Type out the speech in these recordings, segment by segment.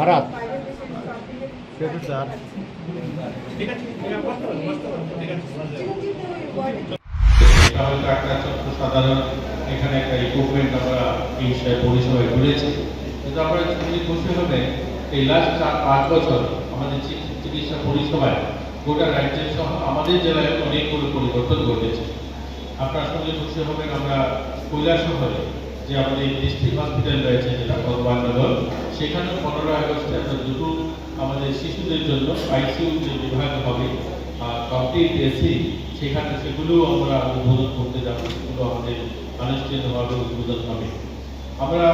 খারাপ। সাধারণ এখানে একটা ইকুইপমেন্ট আমরা এই পরিষেবায় ঘুরেছি কিন্তু আমরা খুশি হবে এই লাস্ট চার পাঁচ বছর আমাদের চিকিৎসা পরিষেবায় গোটা রাজ্যের সহ আমাদের জেলায় অনেকগুলো পরিবর্তন ঘটেছে আপনার সঙ্গে খুশি হবেন আমরা কৈলাসহরে যে আমাদের ডিস্ট্রিক্ট হসপিটাল রয়েছে, যেটা ভগবাননগর সেখানে পনেরোই আগস্টে আমরা দুটো আমাদের শিশুদের জন্য আইসিইউ যে বিভাগ হবে কমপ্লিট এসি সেখানে সেগুলো আমরা উদ্বোধন করতে যাব। সেগুলো আমাদের আনুষ্ঠানিকভাবে উদ্বোধন হবে। আমরা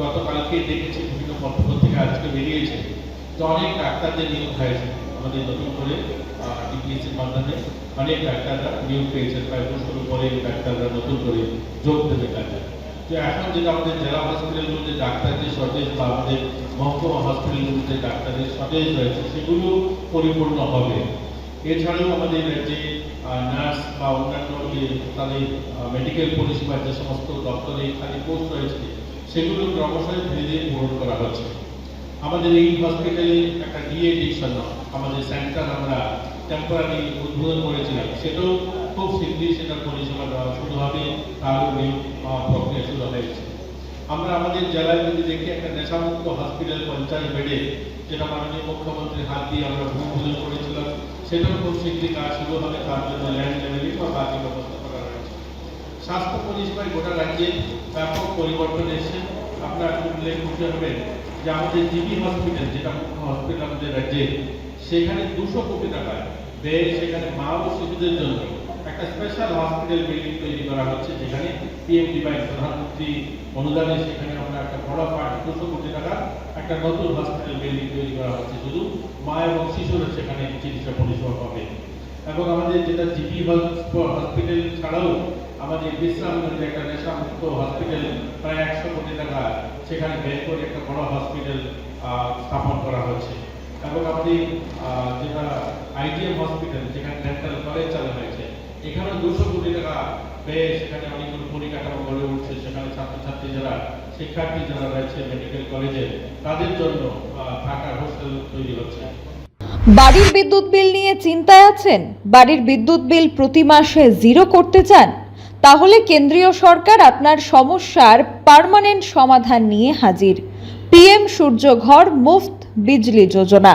গতকালকে দেখেছি বিভিন্ন পত্রপত্রিকা আজকে বেরিয়েছে তো অনেক ডাক্তারদের নিয়োগ হয়েছে। আমাদের নতুন করে ডিপিএসসির মাধ্যমে অনেক ডাক্তাররা নিয়োগ পেয়েছেন। প্রায় বছর পরে ডাক্তাররা নতুন করে যোগ দেবে কাজে তো এখন যেটা আমাদের জেলা হসপিটালগুলোতে ডাক্তারদের শর্টেজ বা আমাদের মহকুমা হসপিটালগুলোতে ডাক্তারের শর্টেজ রয়েছে, সেগুলো পরিপূর্ণ হবে। এছাড়াও আমাদের যে নার্স বা অন্যান্য যে তাদের মেডিকেল পরিষেবার যে সমস্ত দপ্তরে খালি পোস্ট রয়েছে, সেগুলো ক্রমশই ধীরে ধীরে পূরণ করা হচ্ছে। আমাদের এই হসপিটালে একটা ডিএডিশন আমাদের সেন্টার আমরা টেম্পোরারি উদ্বোধন করেছিলাম, সেটাও খুব শীঘ্রই সেটার পরিষেবা দেওয়া শুরু হবে তারও নিয়োগ প্রক্রিয়া শুরু হয়েছে আমরা আমাদের জেলায় যদি দেখি, একটা নেশামুক্ত হসপিটাল পঞ্চায়েত বেডে, যেটা মাননীয় মুখ্যমন্ত্রীর হাত দিয়ে আমরা ভূমিপূজন করেছিলাম, সেটাও খুব শীঘ্রই কাজ শুরু হবে, তার জন্য ল্যান্ড লেভেলিং বা বাকি ব্যবস্থা করা রয়েছে স্বাস্থ্য পরিষেবায় গোটা রাজ্যে ব্যাপক পরিবর্তন এসেছে। আপনারা উল্লেখ করতে হবেন যে আমাদের জিবি হসপিটাল, যেটা মুখ্য হসপিটাল আমাদের রাজ্যে, সেখানে দুশো কোটি টাকা ব্যয় সেখানে মা ও শিশুদের জন্য স্পেশাল হসপিটাল বিল্ডিং তৈরি করা হচ্ছে, যেখানে পিএমডিবাই প্রধানমন্ত্রী অনুদানে সেখানে আমরা একটা বড় পার্ট দুশো কোটি টাকা একটা নতুন হসপিটাল বিল্ডিং তৈরি করা হচ্ছে। শুধু মা এবং শিশুরা সেখানে চিকিৎসা পরিষেবা পাবে। এবং আমাদের যেটা জিপি হসপিটাল ছাড়াও আমাদের বিশ্রামগঞ্জে একটা নেশামুক্ত হসপিটাল প্রায় একশো কোটি টাকা সেখানে ব্যয় করে একটা বড় হসপিটাল স্থাপন করা হয়েছে এবং আমাদের যেটা আইডিএম হসপিটাল যেখানে ডেন্টাল কলেজ চালু হয়েছে এখানেও দুশো কোটি টাকা ব্যয়ে সেখানে অনেকগুলো পরিকাঠামো গড়ে উঠছে। সেখানে ছাত্রছাত্রী যারা, শিক্ষার্থী যারা রয়েছে মেডিকেল কলেজে তাদের জন্য থাকার হোস্টেল তৈরি হচ্ছে। বাড়ির বিদ্যুৎ বিল নিয়ে চিন্তায় আছেন? বাড়ির বিদ্যুৎ বিল প্রতি মাসে জিরো করতে চান? তাহলে কেন্দ্রীয় সরকার আপনার সমস্যার পার্মানেন্ট সমাধান নিয়ে হাজির। পিএম সূর্যঘর মুফত বিজলি যোজনা।